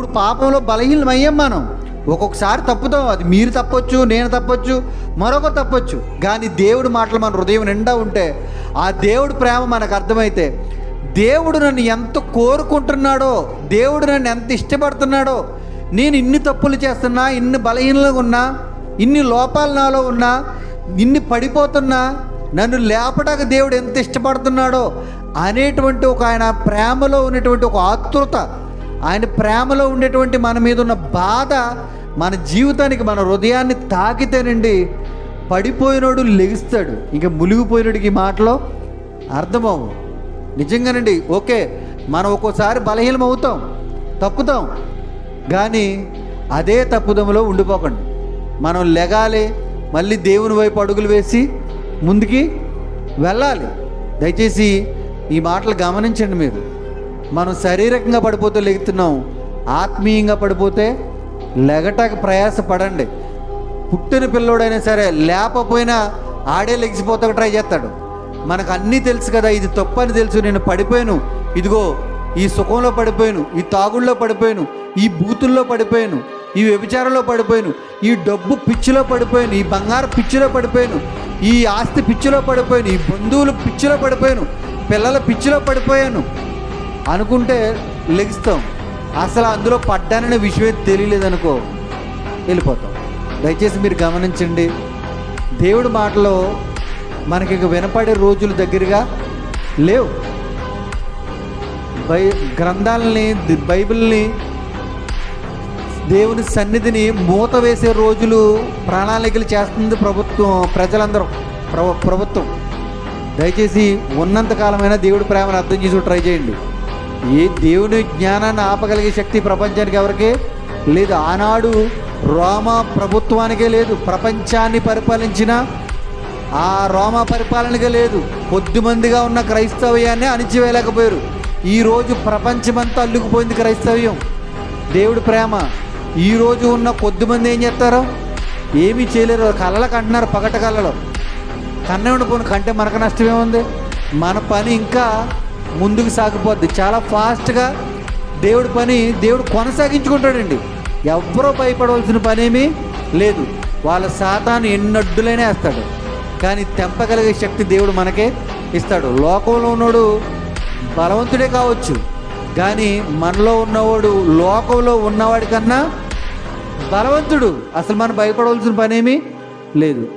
ఇప్పుడు పాపంలో బలహీనం అయ్యాం మనం. ఒక్కొక్కసారి తప్పుతాం. అది మీరు తప్పొచ్చు నేను తప్పొచ్చు మరొక తప్పొచ్చు. కానీ దేవుడి మాటలు మన హృదయం నిండా ఉంటే ఆ దేవుడు ప్రేమ మనకు అర్థమైతే దేవుడు నన్ను ఎంత కోరుకుంటున్నాడో దేవుడు నన్ను ఎంత ఇష్టపడుతున్నాడో నేను ఇన్ని తప్పులు చేస్తున్నా ఇన్ని బలహీనలుగా ఉన్నా ఇన్ని లోపాలు నాలో ఉన్నా ఇన్ని పడిపోతున్నా నన్ను లేపడానికి దేవుడు ఎంత ఇష్టపడుతున్నాడో అనేటువంటి ఒక ఆయన ప్రేమలో ఉన్నటువంటి ఒక ఆతృత ఆయన ప్రేమలో ఉండేటువంటి మన మీద ఉన్న బాధ మన జీవితానికి మన హృదయాన్ని తాకితేనండి పడిపోయినోడు లెగిస్తాడు. ఇంకా మునిగిపోయినోడికి ఈ మాటలో అర్థమవు నిజంగానండి ఓకే మనం ఒక్కోసారి బలహీనం అవుతాం తప్పుతాం కానీ అదే తప్పుదములో ఉండిపోకండి. మనం లెగాలి మళ్ళీ దేవుని వైపు అడుగులు వేసి ముందుకి వెళ్ళాలి. దయచేసి ఈ మాటలు గమనించండి మీరు. మనం శారీరకంగా పడిపోతే లెగుతున్నాం ఆత్మీయంగా పడిపోతే లెగటానికి ప్రయాస పడండి. పుట్టిన పిల్లోడైనా సరే లేకపోయినా ఆడే లెగిసిపోతాకు ట్రై చేస్తాడు. మనకు అన్నీ తెలుసు కదా ఇది తప్పని అని తెలుసు నేను పడిపోయాను. ఇదిగో ఈ సుఖంలో పడిపోయాను ఈ తాగుళ్ళలో పడిపోయాను ఈ బూతుల్లో పడిపోయాను ఈ వ్యభిచారంలో పడిపోయాను ఈ డబ్బు పిచ్చిలో పడిపోయాను ఈ బంగారు పిచ్చిలో పడిపోయాను ఈ ఆస్తి పిచ్చిలో పడిపోయాను ఈ బంధువులు పిచ్చిలో పడిపోయాను పిల్లల పిచ్చిలో పడిపోయాను. అనుకుంటే లెగిస్తాం. అసలు అందులో పడ్డాననే విషయమే తెలియలేదనుకో వెళ్ళిపోతాం. దయచేసి మీరు గమనించండి. దేవుడి మాటలో మనకి వినపడే రోజులు దగ్గరగా లేవు. బై గ్రంథాలని బైబిల్ని దేవుని సన్నిధిని మూత వేసే రోజులు ప్రణాళికలు చేస్తుంది ప్రభుత్వం ప్రజలందరూ ప్రభు ప్రభుత్వం. దయచేసి ఉన్నంతకాలమైనా దేవుడి ప్రేమను అర్థం చేసుకు ట్రై చేయండి. ఈ దేవుని జ్ఞానాన్ని ఆపగలిగే శక్తి ప్రపంచానికి ఎవరికి లేదు. ఆనాడు రోమ ప్రభుత్వానికే లేదు. ప్రపంచాన్ని పరిపాలించిన ఆ రోమ పరిపాలనకే లేదు. కొద్దిమందిగా ఉన్న క్రైస్తవ్యాన్ని అణిచివేయలేకపోయారు. ఈరోజు ప్రపంచమంతా అల్లుకుపోయింది క్రైస్తవ్యం. దేవుడు ప్రేమ. ఈరోజు ఉన్న కొద్దిమంది ఏం చేస్తారు? ఏమీ చేయలేరు. కళ్ళకు అంటున్నారు పగట కళ్ళలో. కన్నే ఉండిపోను. కంటే మనకు నష్టమేముంది మన పని ఇంకా ముందుకు సాగిపోద్ది. చాలా ఫాస్ట్గా దేవుడి పని దేవుడు కొనసాగించుకుంటాడండి. ఎవరో భయపడవలసిన పనేమీ లేదు. వాళ్ళ సాతాను ఎన్నడ్డులైనా వేస్తాడు. కానీ తెంపగలిగే శక్తి దేవుడు మనకే ఇస్తాడు. లోకంలో ఉన్నోడు బలవంతుడే కావచ్చు. కానీ మనలో ఉన్నవాడు లోకంలో ఉన్నవాడి కన్నా బలవంతుడు. అసలు మనం భయపడవలసిన పనేమీ లేదు.